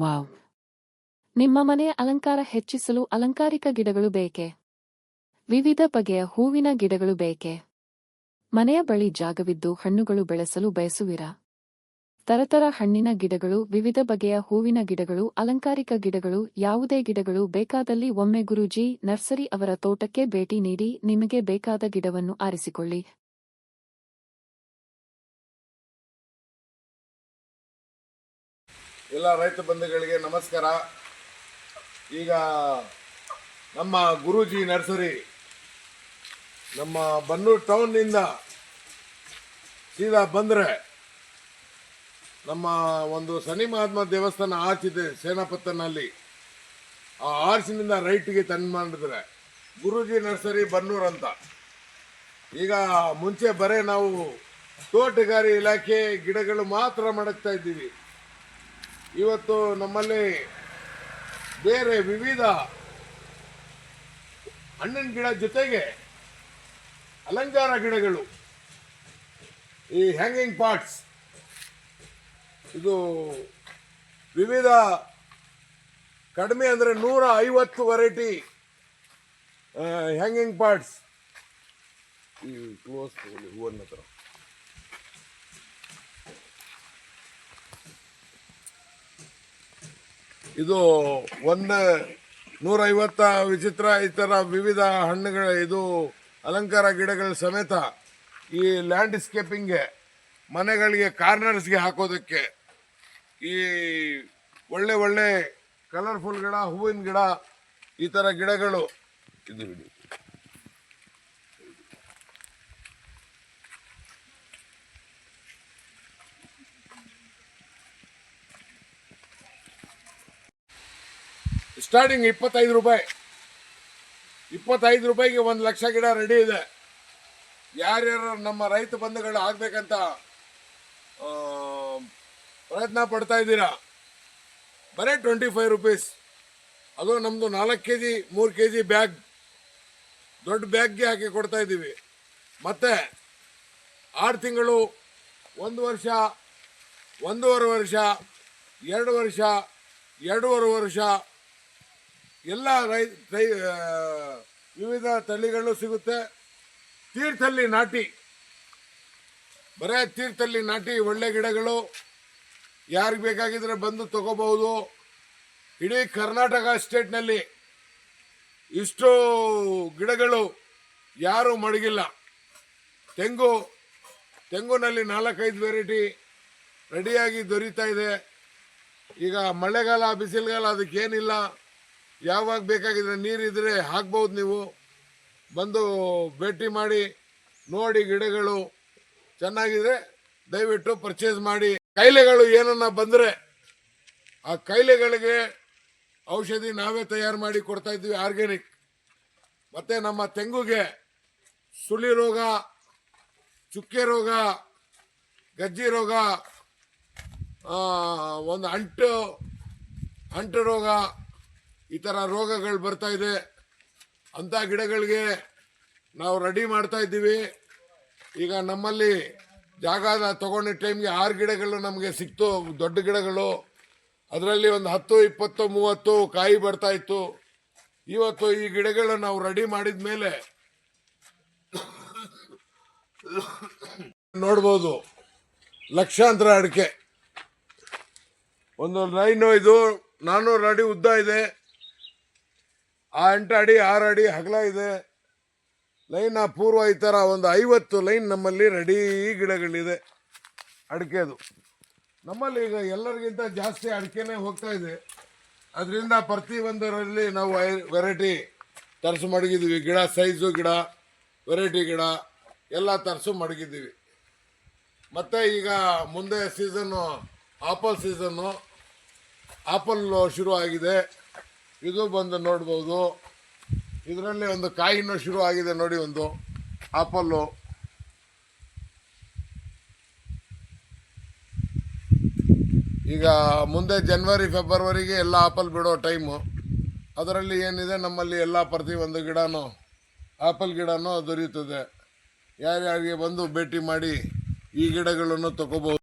Wow. ನಿಮ್ಮ ಮನೆಯ ಅಲಂಕಾರ ಹೆಚ್ಚಿಸಲು ಅಲಂಕಾರಿಕ ಗಿಡಗಳು ಬೇಕೆ? ವಿವಿಧ ಬಗೆಯ ಹೂವಿನ ಗಿಡಗಳು ಬೇಕೆ? ಮನೆಯ ಬಳಿ ಜಾಗವಿದ್ದು ಹಣ್ಣುಗಳು ಬೆಳೆಸಲು ಬಯಸುವಿರಾ? ತರತರ ಹಣ್ಣಿನ ಗಿಡಗಳು, ವಿವಿಧ ಬಗೆಯ ಹೂವಿನ ಗಿಡಗಳು, ಅಲಂಕಾರಿಕ ಗಿಡಗಳು, ಯಾವುದೇ ಗಿಡಗಳು ಬೇಕಾದಲ್ಲಿ ಒಮ್ಮೆ ಗುರೂಜಿ, ನರ್ಸರಿ ಅವರ ತೋಟಕ್ಕೆ ಭೇಟಿ ನೀಡಿ ನಿಮಗೆ ಬೇಕಾದ ಗಿಡವನ್ನು ಆರಿಸಿಕೊಳ್ಳಿ. ಎಲ್ಲ ರೈತ ಬಂಧುಗಳಿಗೆ ನಮಸ್ಕಾರ. ಈಗ ನಮ್ಮ ಗುರೂಜಿ ನರ್ಸರಿ, ನಮ್ಮ ಬನ್ನೂರು ಟೌನ್ನಿಂದ ಸೀದಾ ಬಂದರೆ ನಮ್ಮ ಒಂದು ಸನಿ ಮಹಾತ್ಮ ದೇವಸ್ಥಾನ ಆಚಿದೆ ಸೇನಾಪತ್ತನಲ್ಲಿ ಆ ಆರ್ಚಿನಿಂದ ರೈಟ್ಗೆ ತಂದು ಮಾಡಿದ್ರೆ ಗುರೂಜಿ ನರ್ಸರಿ ಬನ್ನೂರು ಅಂತ. ಈಗ ಮುಂಚೆ ಬರೇ ನಾವು ತೋಟಗಾರಿ ಇಲಾಖೆ ಗಿಡಗಳು ಮಾತ್ರ ಮಡಗ್ತಾ ಇದ್ದೀವಿ. ಇವತ್ತು ನಮ್ಮಲ್ಲಿ ಬೇರೆ ವಿವಿಧ ಹಣ್ಣಿನ ಗಿಡ ಜೊತೆಗೆ ಅಲಂಕಾರ ಗಿಡಗಳು. ಈ ಹ್ಯಾಂಗಿಂಗ್ ಪಾಟ್ಸ್ ಇದು ವಿವಿಧ ಕಡಿಮೆ ಅಂದರೆ ನೂರ ಐವತ್ತು ವೆರೈಟಿ ಹ್ಯಾಂಗಿಂಗ್ ಪಾರ್ಟ್ಸ್ ಈ ಕ್ಲೋಸ್ ಹೂವನ್ನ ಹತ್ರ. ಇದು ಒಂದು ನೂರೈವತ್ತ ವಿಚಿತ್ರ ಇತರ ವಿವಿಧ ಹಣ್ಣುಗಳ ಇದು ಅಲಂಕಾರ ಗಿಡಗಳ ಸಮೇತ ಈ ಲ್ಯಾಂಡ್ಸ್ಕೇಪಿಂಗ್ಗೆ ಮನೆಗಳಿಗೆ ಕಾರ್ನರ್ಸ್ಗೆ ಹಾಕೋದಕ್ಕೆ ಈ ಒಳ್ಳೆ ಒಳ್ಳೆ ಕಲರ್ಫುಲ್ ಗಿಡ ಹೂವಿನ ಗಿಡ ಈ ಥರ ಗಿಡಗಳು ಇದು ಬಿಡಿ ಸ್ಟಾರ್ಟಿಂಗ್ ಇಪ್ಪತ್ತೈದು ರೂಪಾಯಿ. ಇಪ್ಪತ್ತೈದು ರೂಪಾಯಿಗೆ ಒಂದು ಲಕ್ಷ ಗಿಡ ರೆಡಿ ಇದೆ. ಯಾರ್ಯಾರು ನಮ್ಮ ರೈತ ಬಂಧುಗಳು ಆಗಬೇಕಂತ ಪ್ರಯತ್ನ ಪಡ್ತಾ ಇದ್ದೀರಾ? ಬರೀ ಟ್ವೆಂಟಿ ಫೈವ್ ರುಪೀಸ್ ಅದು ನಮ್ಮದು ನಾಲ್ಕು ಕೆ ಜಿ ಮೂರು ಕೆ ಜಿ ಬ್ಯಾಗ್. ದೊಡ್ಡ ಬ್ಯಾಗ್ಗೆ ಹಾಕಿ ಕೊಡ್ತಾ ಇದ್ದೀವಿ. ಮತ್ತು ಆರು ತಿಂಗಳು, ಒಂದು ವರ್ಷ, ಒಂದೂವರೆ ವರ್ಷ, ಎರಡು ವರ್ಷ, ಎರಡೂವರೆ ವರ್ಷ ಎಲ್ಲ ರೈ ವಿವಿಧ ತಳಿಗಳು ಸಿಗುತ್ತೆ. ತೀರ್ಥಲ್ಲಿ ನಾಟಿ. ಬರೇ ತೀರ್ಥಲ್ಲಿ ನಾಟಿ, ಒಳ್ಳೆ ಗಿಡಗಳು. ಯಾರಿಗೆ ಬೇಕಾಗಿದ್ರೆ ಬಂದು ತಗೋಬಹುದು. ಇಡೀ ಕರ್ನಾಟಕ ಸ್ಟೇಟ್ನಲ್ಲಿ ಇಷ್ಟು ಗಿಡಗಳು ಯಾರು ಮಡಗಿಲ್ಲ. ತೆಂಗು, ತೆಂಗುನಲ್ಲಿ ನಾಲ್ಕೈದು ವೆರೈಟಿ ರೆಡಿಯಾಗಿ ದೊರೀತಾ ಇದೆ. ಈಗ ಮಳೆಗಾಲ, ಬಿಸಿಲುಗಾಲ ಅದಕ್ಕೇನಿಲ್ಲ. ಯಾವಾಗ ಬೇಕಾಗಿದ್ರೆ ನೀರಿದ್ರೆ ಹಾಕ್ಬೋದು ನೀವು. ಬಂದು ಭೇಟಿ ಮಾಡಿ, ನೋಡಿ ಗಿಡಗಳು ಚೆನ್ನಾಗಿದ್ರೆ ದಯವಿಟ್ಟು ಪರ್ಚೇಸ್ ಮಾಡಿ. ಕಾಯಿಲೆಗಳು ಏನನ್ನ ಬಂದರೆ ಆ ಕಾಯಿಲೆಗಳಿಗೆ ಔಷಧಿ ನಾವೇ ತಯಾರು ಮಾಡಿ ಕೊಡ್ತಾ ಇದ್ವಿ ಆರ್ಗ್ಯಾನಿಕ್. ಮತ್ತು ನಮ್ಮ ತೆಂಗುಗೆ ಸುಳಿ ರೋಗ, ಚುಕ್ಕೆ ರೋಗ, ಗಜ್ಜಿ ರೋಗ ಒಂದು ಅಂಟು ಅಂಟು ರೋಗ ಈ ಥರ ರೋಗಗಳು ಬರ್ತಾ ಇದೆ. ಅಂಥ ಗಿಡಗಳಿಗೆ ನಾವು ರೆಡಿ ಮಾಡ್ತಾ ಇದ್ದೀವಿ. ಈಗ ನಮ್ಮಲ್ಲಿ ಜಾಗ ತಗೊಂಡಿದ್ದ ಟೈಮ್ಗೆ ಆರು ಗಿಡಗಳು ನಮಗೆ ಸಿಕ್ತು, ದೊಡ್ಡ ಗಿಡಗಳು. ಅದರಲ್ಲಿ ಒಂದು ಹತ್ತು, ಇಪ್ಪತ್ತು, ಮೂವತ್ತು ಕಾಯಿ ಬರ್ತಾ ಇತ್ತು. ಇವತ್ತು ಈ ಗಿಡಗಳನ್ನ ನಾವು ರೆಡಿ ಮಾಡಿದ ಮೇಲೆ ನೋಡ್ಬೋದು. ಲಕ್ಷಾಂತರ ಅಡಿಕೆ. ಒಂದು ಲೈನು ಇದು ನಾನ್ನೂರು ಅಡಿ ಉದ್ದ ಇದೆ. ಆ ಎಂಟು ಅಡಿ, ಆರು ಅಡಿ ಹಗಲ ಇದೆ. ಲೈನ್ ಆ ಪೂರ್ವ ಈ ಥರ ಒಂದು ಐವತ್ತು ಲೈನ್ ನಮ್ಮಲ್ಲಿ ರೆಡಿ ಗಿಡಗಳಿದೆ. ಅಡಿಕೆದು ನಮ್ಮಲ್ಲಿ ಈಗ ಎಲ್ಲರಿಗಿಂತ ಜಾಸ್ತಿ ಅಡಿಕೆನೇ ಹೋಗ್ತಾ ಇದೆ. ಅದರಿಂದ ಪ್ರತಿ ಒಂದರಲ್ಲಿ ನಾವು ವೆರೈಟಿ ತರಿಸು ಮಡಗಿದ್ದೀವಿ. ಗಿಡ, ಸೈಜು ಗಿಡ, ವೆರೈಟಿ ಗಿಡ ಎಲ್ಲ ತರಿಸು ಮಡಗಿದ್ದೀವಿ. ಮತ್ತು ಈಗ ಮುಂದೆ ಸೀಸನ್ನು, ಆಪಲ್ ಸೀಸನ್ನು ಆಪಲ್ ಶುರು ಆಗಿದೆ ಇದು ಬಂದು ನೋಡ್ಬೋದು. ಇದರಲ್ಲಿ ಒಂದು ಕಾಯಿನೂ ಶುರು ಆಗಿದೆ ನೋಡಿ ಒಂದು ಆಪಲ್ಲು. ಈಗ ಮುಂದೆ ಜನವರಿ ಫೆಬ್ರವರಿಗೆ ಎಲ್ಲ ಆಪಲ್ ಬಿಡೋ ಟೈಮು ಅದರಲ್ಲಿ ಏನಿದೆ? ನಮ್ಮಲ್ಲಿ ಎಲ್ಲ ಪ್ರತಿ ಒಂದು ಗಿಡನೂ, ಆಪಲ್ ಗಿಡನೂ ದೊರೆಯುತ್ತದೆ. ಯಾರ್ಯಾರಿಗೆ ಬಂದು ಭೇಟಿ ಮಾಡಿ ಈ ಗಿಡಗಳನ್ನು ತಗೋಬಹುದು?